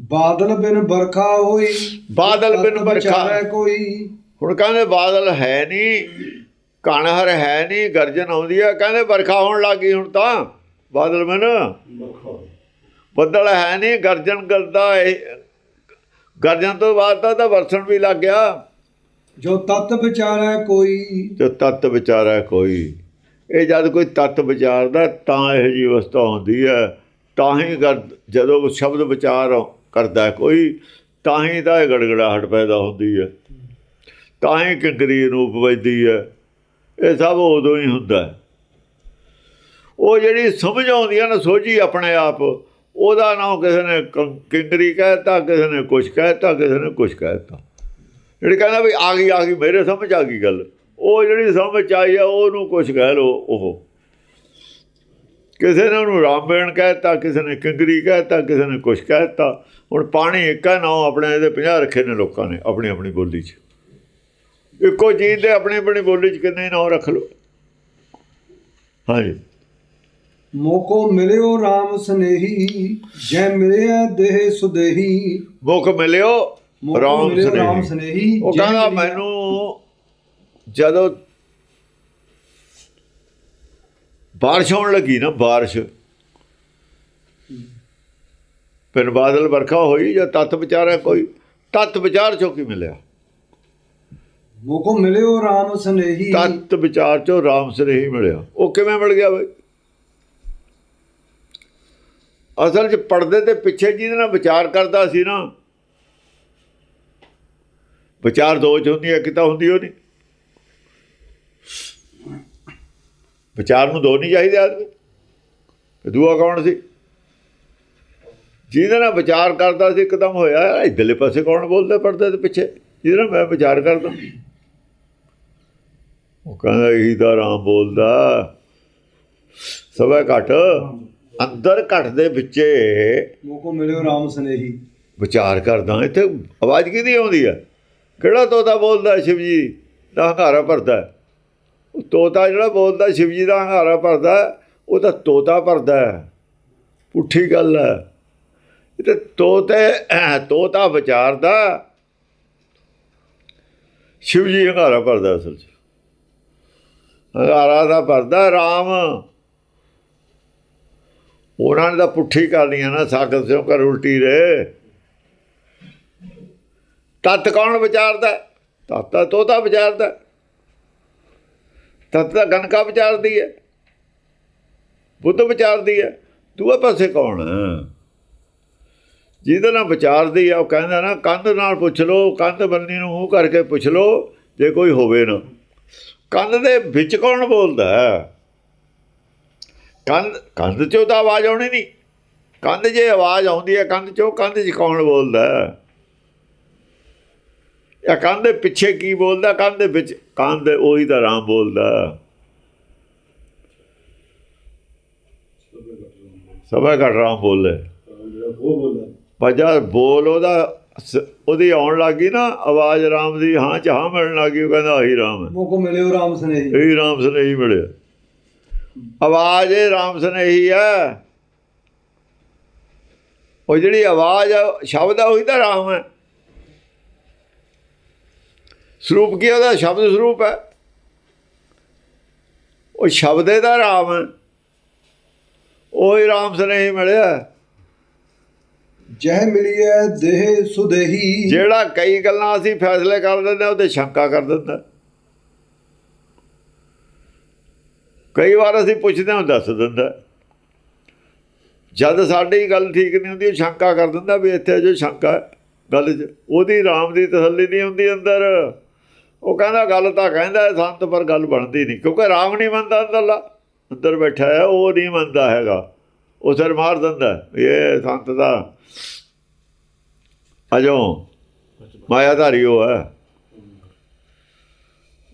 ਬਾਦਲ ਬਿਨ ਬਰਖਾ ਹੋਈ ਬਾਦਲ ਬਿਨ ਬਰਖਾ ਕੋਈ। ਹੁਣ ਕਹਿੰਦੇ ਬਾਦਲ ਹੈ ਨਹੀਂ ਕਣਹਰ ਹੈ ਨਹੀਂ ਗਰਜਨ ਆਉਂਦੀ ਹੈ ਕਹਿੰਦੇ ਬਰਖਾ ਹੋਣ ਲੱਗੀ ਹੁਣ ਤਾਂ ਬਾਦਲ ਬਿਨ। ਬੱਦਲ ਹੈ ਨਹੀਂ ਗਰਜਨ ਕਰਦਾ ਇਹ ਗਰਜਨ ਤੋਂ ਬਾਅਦ ਤਾਂ ਵਰਸਣ ਵੀ ਲੱਗ ਗਿਆ। ਜੋ ਤਤ ਵਿਚਾਰੈ ਕੋਈ। ਜੋ ਤਤ ਵਿਚਾਰਾ ਕੋਈ। ਇਹ ਜਦ ਕੋਈ ਤਤ ਵਿਚਾਰਦਾ ਤਾਂ ਇਹ ਜੀ ਅਵਸਥਾ ਹੁੰਦੀ ਹੈ। ਤਾਂ ਹੀ ਜਦੋਂ ਸ਼ਬਦ ਵਿਚਾਰ ਕਰਦਾ ਕੋਈ ਤਾਂ ਹੀ ਤਾਂ ਇਹ ਗੜਗੜਾਹਟ ਪੈਦਾ ਹੁੰਦੀ ਹੈ। ਤਾਂ ਹੀ ਕਿੰਕਰੀ ਰੂਪ ਵੱਜਦੀ ਹੈ। ਇਹ ਸਭ ਉਦੋਂ ਹੀ ਹੁੰਦਾ ਉਹ ਜਿਹੜੀ ਸਮਝ ਆਉਂਦੀ ਹੈ ਨਾ, ਸੋਝੀ ਆਪਣੇ ਆਪ, ਉਹਦਾ ਨਾਮ ਕਿਸੇ ਨੇ ਕ- ਕਿੰਕਰੀ ਕਹਿਤਾ, ਕਿਸੇ ਨੇ ਕੁਛ ਕਹਿਤਾ, ਕਿਸੇ ਨੇ ਕੁਛ ਕਹਿਤਾ। ਜਿਹੜੀ ਕਹਿੰਦਾ ਵੀ ਆ ਗਈ ਆ ਗਈ, ਮੇਰੇ ਸਮਝ ਆ ਗਈ ਗੱਲ। ਉਹ ਜਿਹੜੀ ਸਮਝ ਆਈ ਆ ਉਹਨੂੰ ਕੁਛ ਕਹਿ ਲੋ ਉਹ। ਕਿਸੇ ਨੇ ਉਹਨੂੰ ਰਾਮਬੇਣ ਕਹਿਤਾ, ਕਿਸੇ ਨੇ ਕਿੰਗਰੀ ਕਹਿਤਾ, ਕਿਸੇ ਨੇ ਕੁਛ ਕਹਿਤਾ। ਹੁਣ ਪਾਣੀ ਇੱਕ ਹੈ ਨਾ ਆਪਣੇ ਇਹਦੇ 50 ਰੱਖੇ ਨੇ ਲੋਕਾਂ ਨੇ ਆਪਣੀ ਆਪਣੀ ਬੋਲੀ 'ਚ। ਇੱਕੋ ਚੀਜ਼ ਦੇ ਆਪਣੀ ਆਪਣੀ ਬੋਲੀ 'ਚ ਕਿੰਨੇ ਨਾਂ ਰੱਖ ਲੋ ਹਾਂਜੀ। ਮੋਕੋ ਮਿਲਿਓ RAM ਸਨੇਹੀ ਜੈ ਮਿਲਿਆ ਦੇਹ ਸੁਦੇਹੀ। ਮੋਕੋ ਰਾਮ ਮਿਲਿਓ RAM ਸਨੇਹੀ। ਉਹ ਜੈ ਕਹਿੰਦਾ ਮੈਨੂੰ ਜਦੋਂ ਬਾਰਿਸ਼ ਹੋਣ ਲੱਗੀ ਨਾ ਬਾਰਿਸ਼ ਫਿਰ ਬਾਦਲ ਵਰਖਾ ਹੋਈ ਜਾਂ ਤਤ ਵਿਚਾਰਾ ਕੋਈ? ਤਤ ਵਿਚਾਰ ਚੋਂ ਕੀ ਮਿਲਿਆ? ਮੋਕੋ ਮਿਲਿਓ RAM ਸਨੇਹੀ। ਤਤ ਵਿਚਾਰ ਚੋਂ ਰਾਮ ਸਨੇਹੀ ਮਿਲਿਆ। ਉਹ ਕਿਵੇਂ ਮਿਲ ਗਿਆ ਬਈ? ਅਸਲ 'ਚ ਪਰਦੇ ਦੇ ਪਿੱਛੇ ਜਿਹਦੇ ਨਾਲ ਵਿਚਾਰ ਕਰਦਾ ਸੀ ਨਾ। ਵਿਚਾਰ ਦੋ ਚ ਹੁੰਦੀ ਹੈ ਕਿਤਾ ਹੁੰਦੀ ਉਹ ਨਹੀਂ। ਵਿਚਾਰ ਨੂੰ ਦੋ ਨਹੀਂ ਚਾਹੀਦੇ ਆਦਮੀ। ਦੂਆ ਕੌਣ ਸੀ? ਜਿਹਦੇ ਨਾਲ ਵਿਚਾਰ ਕਰਦਾ ਸੀ ਇੱਕਦਮ ਹੋਇਆ ਇਧਰਲੇ ਪਾਸੇ ਕੌਣ ਬੋਲਦਾ ਪਰਦੇ ਦੇ ਪਿੱਛੇ? ਜਿਹਦੇ ਨਾਲ ਮੈਂ ਵਿਚਾਰ ਕਰਦਾ। ਉਹ ਕਹਿੰਦਾ ਇਹੀ ਤਾਂ ਰਾਮ ਬੋਲਦਾ। ਸਭਾ ਘਟ। ਅੰਦਰ ਘਟ ਦੇ ਵਿੱਚੇ ਮੋਕੋ ਮਿਲਿਓ RAM ਸਨੇਹੀ। ਵਿਚਾਰ ਕਰਦਾ। ਇੱਥੇ ਆਵਾਜ਼ ਕਿਹਦੀ ਆਉਂਦੀ ਹੈ ਕਿਹੜਾ ਤੋਤਾ ਬੋਲਦਾ ਸ਼ਿਵ ਜੀ ਦਾ ਹੰਕਾਰਾ ਭਰਦਾ? ਉਹ ਤੋਤਾ ਜਿਹੜਾ ਬੋਲਦਾ ਸ਼ਿਵ ਜੀ ਦਾ ਹੰਕਾਰਾ ਭਰਦਾ ਉਹ ਤਾਂ ਤੋਤਾ ਭਰਦਾ। ਪੁੱਠੀ ਗੱਲ ਹੈ ਤੇ ਤੋਤੇ ਤੋਤਾ ਵਿਚਾਰਦਾ ਸ਼ਿਵ ਜੀ ਹੰਗਾਰਾ ਭਰਦਾ ਅਸਲ 'ਚ। ਹੰਗਾਰਾ ਦਾ ਭਰਦਾ, ਰਾਮ। ਉਹਨਾਂ ਨੇ ਤਾਂ ਪੁੱਠੀ ਕਰਨੀ ਹੈ ਨਾ, ਸਾਖਤ ਸਿਓ ਕਰ ਉਲਟੀ ਰੇ ਤਤ ਕੌਣ ਵਿਚਾਰਦਾ? ਤਤ ਤਾਂ ਤੋਤਾ ਵਿਚਾਰਦਾ। ਤਤ ਤਾਂ ਗਨਕਾ ਵਿਚਾਰਦੀ ਹੈ। ਬੁੱਧ ਵਿਚਾਰਦੀ ਹੈ। ਦੂਏ ਪਾਸੇ ਕੌਣ ਹੈ? ਜਿਹਦੇ ਨਾਲ ਵਿਚਾਰਦੀ ਆ ਉਹ ਕਹਿੰਦਾ ਨਾ ਕੰਧ ਨਾਲ ਪੁੱਛ ਲਓ ਕੰਧ ਬੰਨੀ ਨੂੰ ਮੂੰਹ ਕਰਕੇ ਪੁੱਛ ਲਓ ਜੇ ਕੋਈ ਹੋਵੇ ਨਾ। ਕੰਧ ਦੇ ਵਿੱਚ ਕੌਣ ਬੋਲਦਾ ਕੰਧ ਕੰਧ ਚੋਂ ਤਾਂ ਆਵਾਜ਼ ਆਉਣੀ ਨਹੀਂ। ਕੰਧ ਜੇ ਆਵਾਜ਼ ਆਉਂਦੀ ਹੈ ਕੰਧ ਚੋਂ ਕੰਧ 'ਚ ਕੌਣ ਬੋਲਦਾ ਹੈ? ਇਹ ਕੰਧ ਦੇ ਪਿੱਛੇ ਕੀ ਬੋਲਦਾ? ਕੰਧ ਦੇ ਵਿੱਚ ਕੰਧ ਦੇ ਉਹੀ ਤਾਂ ਰਾਮ ਬੋਲਦਾ ਸਭਾ ਘਟ ਰਾਮ ਬੋਲੇ। ਪਜਾ ਬੋਲ ਉਹਦਾ ਉਹਦੀ ਆਉਣ ਲੱਗੀ ਨਾ ਆਵਾਜ਼ ਰਾਮ ਦੀ ਹਾਂ ਚ ਹਾਂ ਮਿਲਣ ਲੱਗੀ ਉਹ ਕਹਿੰਦਾ ਆਹੀ ਰਾਮ ਹੈ। ਮੋਕੋ ਮਿਲਿਓ RAM ਸਨੇਹੀ। ਇਹੀ ਰਾਮ ਸਨੇਹੀ ਮਿਲਿਆ। ਆਵਾਜ਼ ਇਹ ਰਾਮ ਸਨੇਹੀ ਹੈ। ਉਹ ਜਿਹੜੀ ਆਵਾਜ਼ ਆ ਸ਼ਬਦ ਆ ਉਹੀ ਤਾਂ ਰਾਮ ਹੈ। ਸਰੂਪ ਕੀ ਉਹਦਾ? ਸ਼ਬਦ ਸਰੂਪ ਹੈ। ਉਹ ਸ਼ਬਦੇ ਦਾ ਰਾਮ ਹੈ। ਉਹੀ ਰਾਮ ਸਨੇਹੀ ਮਿਲਿਆ। ਜੈ ਮਿਲਿਆ ਦੇਹ ਸੁਦੇਹੀ। ਜਿਹੜਾ ਕਈ ਗੱਲਾਂ ਅਸੀਂ ਫੈਸਲੇ ਕਰ ਦਿੰਦੇ ਹਾਂ, ਉਹਤੇ ਸ਼ੰਕਾ ਕਰ ਦਿੰਦਾ। ਕਈ ਵਾਰ ਅਸੀਂ ਪੁੱਛਦੇ ਹਾਂ ਦੱਸ ਦਿੰਦਾ। ਜਦ ਸਾਡੀ ਗੱਲ ਠੀਕ ਨਹੀਂ ਹੁੰਦੀ ਉਹ ਸ਼ੰਕਾ ਕਰ ਦਿੰਦਾ ਵੀ ਇੱਥੇ ਜੋ ਸ਼ੰਕਾ ਗੱਲ 'ਚ। ਉਹਦੀ ਰਾਮ ਦੀ ਤਸੱਲੀ ਨਹੀਂ ਹੁੰਦੀ ਅੰਦਰ। ਉਹ ਕਹਿੰਦਾ ਗੱਲ ਤਾਂ ਕਹਿੰਦਾ ਸੰਤ ਪਰ ਗੱਲ ਬਣਦੀ ਨਹੀਂ। ਕਿਉਂਕਿ ਰਾਮ ਨਹੀਂ ਮੰਨਦਾ ਅੰਦਰਲਾ। ਅੰਦਰ ਬੈਠਾ ਹੈ ਉਹ ਨਹੀਂ ਮੰਨਦਾ ਹੈਗਾ। ਉਹ ਸਿਰ ਮਾਰ ਦਿੰਦਾ ਇਹ ਸੰਤ ਦਾ। ਅਜੋ ਮਾਇਆਧਾਰੀ ਉਹ ਹੈ।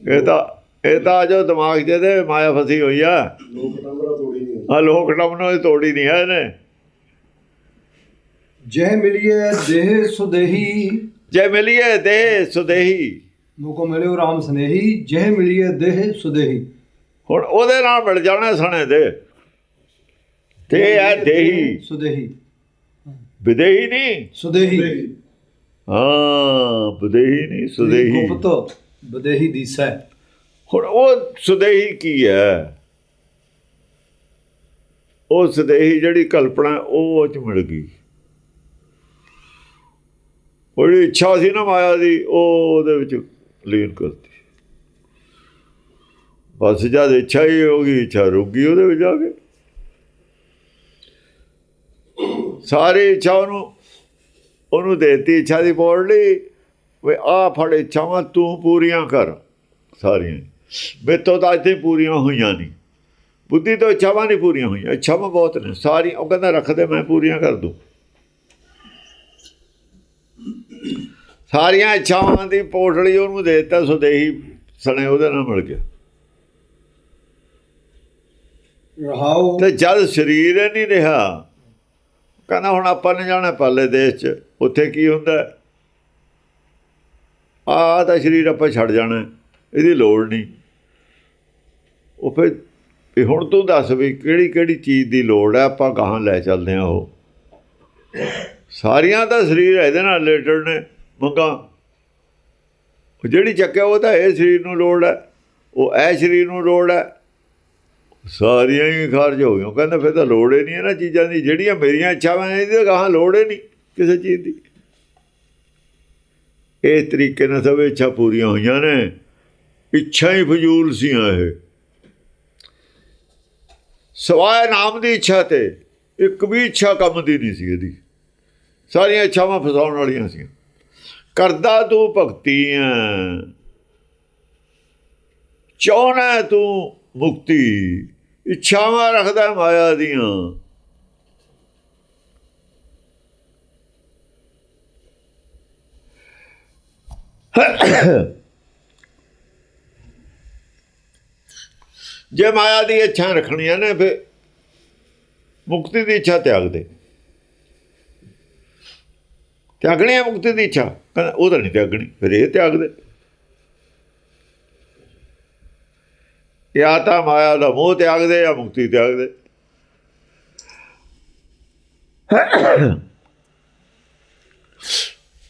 ਇਹ ਤਾਂ ਇਹ ਤਾਂ ਜੋ ਦਿਮਾਗ 'ਚ ਇਹਦੇ ਮਾਇਆ ਫਸੀ ਹੋਈ ਆ। ਆ ਲੋਕ ਇਹ ਤੋੜੀ ਨਹੀਂ ਹੈ ਇਹਨੇ। ਜੈ ਮਿਲਿਆ ਦੇਹ ਸੁਦੇਹੀ। ਜੇ ਮਿਲੀਏ ਦੇ ਸੁਦੇਹੀ। ਮੋਕੋ ਮਿਲਿਓ RAM ਸਨੇਹੀ ਜੈ ਮਿਲਿਆ ਦੇਹ ਸੁਦੇਹੀ। ਹੁਣ ਉਹਦੇ ਨਾਲ ਮਿਲ ਜਾਣਾ ਸਣੇ ਦੇ। ਤੇ ਹੈ ਦੇਹੀ। ਸੁਦੇਹੀ। ਵਿਦੇਹੀ ਨਹੀਂ ਸੁਦੇਹੀ। ਹਾਂ ਵਿਦੇਹੀ ਨਹੀਂ ਸੁਦੇਹੀ। ਗੁਪਤ ਬਦੇਹੀ ਦੀਸੈ ਹੁਣ ਉਹ ਸੁਦੇਹੀ ਕੀ ਹੈ? ਉਹ ਸੁਦੇਹੀ ਜਿਹੜੀ ਕਲਪਨਾ ਉਹ ਉਹ ਚ ਮਿਲ ਗਈ। ਉਹ ਜਿਹੜੀ ਇੱਛਾ ਸੀ ਨਾ ਮਾਇਆ ਦੀ ਉਹ ਉਹਦੇ ਵਿੱਚ ਲੀਨ ਕਰਤੀ। ਬਸ ਜਦ ਇੱਛਾ ਹੀ ਹੋ ਗਈ ਇੱਛਾ ਰੁਕ ਗਈ ਉਹਦੇ ਵਿੱਚ ਜਾ ਕੇ। ਸਾਰੀ ਇੱਛਾ ਉਹਨੂੰ ਉਹਨੂੰ ਦੇਤੀ ਇੱਛਾ ਦੀ ਪੋੜ ਲਈ ਵੀ ਆ ਫੜ ਇੱਛਾਵਾਂ ਤੂੰ ਪੂਰੀਆਂ ਕਰ ਸਾਰੀਆਂ ਮੇਤੋਂ ਤਾਂ ਇੱਥੇ ਪੂਰੀਆਂ ਹੋਈਆਂ ਨਹੀਂ। ਬੁੱਧੀ ਤੋਂ ਇੱਛਾਵਾਂ ਨਹੀਂ ਪੂਰੀਆਂ ਹੋਈਆਂ ਇੱਛਾਵਾਂ ਬਹੁਤ ਨੇ ਸਾਰੀ ਉਹ ਕਹਿੰਦਾ ਰੱਖ ਦੇ ਮੈਂ ਪੂਰੀਆਂ ਕਰ ਦੂੰ। ਸਾਰੀਆਂ ਇੱਛਾਵਾਂ ਦੀ ਪੋਟਲੀ ਉਹਨੂੰ ਦੇ ਦਿੱਤਾ ਸੁਦੇਹੀ ਸਣੇ ਉਹਦੇ ਨਾਲ ਮਿਲ ਗਿਆ। ਰਹਾਉ। ਤੇ ਜਦ ਸਰੀਰ ਨਹੀਂ ਰਿਹਾ ਕਹਿੰਦਾ ਹੁਣ ਆਪਾਂ ਨੇ ਜਾਣਾ ਪਾਲੇ ਦੇਸ਼ ਚ। ਉੱਥੇ ਕੀ ਹੁੰਦਾ? ਆ ਤਾਂ ਸਰੀਰ ਆਪਾਂ ਛੱਡ ਜਾਣਾ। ਇਹਦੀ ਲੋੜ ਨਹੀਂ। ਉਹ ਫਿਰ ਵੀ ਹੁਣ ਤੂੰ ਦੱਸ ਵੀ ਕਿਹੜੀ ਕਿਹੜੀ ਚੀਜ਼ ਦੀ ਲੋੜ ਹੈ, ਆਪਾਂ ਕਹਾਂ ਲੈ ਚੱਲਦੇ ਆ ਉਹ। ਸਾਰੀਆਂ ਤਾਂ ਸਰੀਰ ਇਹਦੇ ਨਾਲ ਰਿਲੇਟਡ ਨੇ, ਮੰਗਾ। ਜਿਹੜੀ ਚੱਕਿਆ ਉਹ ਤਾਂ ਇਹ ਸਰੀਰ ਨੂੰ ਲੋੜ ਹੈ। ਉਹ ਇਹ ਸਰੀਰ ਨੂੰ ਲੋੜ ਹੈ। ਸਾਰੀਆਂ ਹੀ ਖਾਰਜ ਹੋ ਗਈਆਂ। ਕਹਿੰਦਾ, ਫਿਰ ਤਾਂ ਲੋੜ ਹੀ ਨਹੀਂ ਇਹਨਾਂ ਚੀਜ਼ਾਂ ਦੀ। ਜਿਹੜੀਆਂ ਮੇਰੀਆਂ ਇੱਛਾਵਾਂ ਨੇ, ਇਹਦੀ ਗਾਹਾਂ ਲੋੜ ਹੀ ਨਹੀਂ ਕਿਸੇ ਚੀਜ਼ ਦੀ। ਇਹ ਤਰੀਕੇ ਨਾਲ ਸਭ ਇੱਛਾ ਪੂਰੀਆਂ ਹੋਈਆਂ ਨੇ। ਇੱਛਾ ਹੀ ਫਜ਼ੂਲ ਸੀਆਂ ਇਹ। ਸਵਾਏ ਨਾਮ ਦੀ ਇੱਛਾ ਤੇ ਇੱਕ ਵੀ ਇੱਛਾ ਕੰਮ ਦੀ ਨਹੀਂ ਸੀ ਇਹਦੀ। ਸਾਰੀਆਂ ਇੱਛਾਵਾਂ ਫਸਾਉਣ ਵਾਲੀਆਂ ਸੀ ਕਰਦਾ ਤੂੰ ਭਗਤੀ ਹੈ ਚਾਹਣਾ ਤੂੰ ਮੁਕਤੀ ਇੱਛਾਵਾਂ ਰੱਖਦਾ ਮਾਇਆ ਦੀਆਂ। ਜੇ ਮਾਇਆ ਦੀ ਇੱਛਾ ਰੱਖਣੀਆਂ ਨੇ, ਫਿਰ ਮੁਕਤੀ ਦੀ ਇੱਛਾ ਤਿਆਗ ਦੇ ਤਿਆਗਣੀ ਹੈ ਮੁਕਤੀ ਦੀ ਇੱਛਾ, ਕਹਿੰਦਾ ਉਹ ਤਾਂ ਨਹੀਂ ਤਿਆਗਣੀ, ਫਿਰ ਇਹ ਤਿਆਗ ਦੇ ਜਾਂ ਤਾਂ ਮਾਇਆ ਦਾ ਮੋਹ ਤਿਆਗ ਦੇ ਜਾਂ ਮੁਕਤੀ ਤਿਆਗ ਦੇ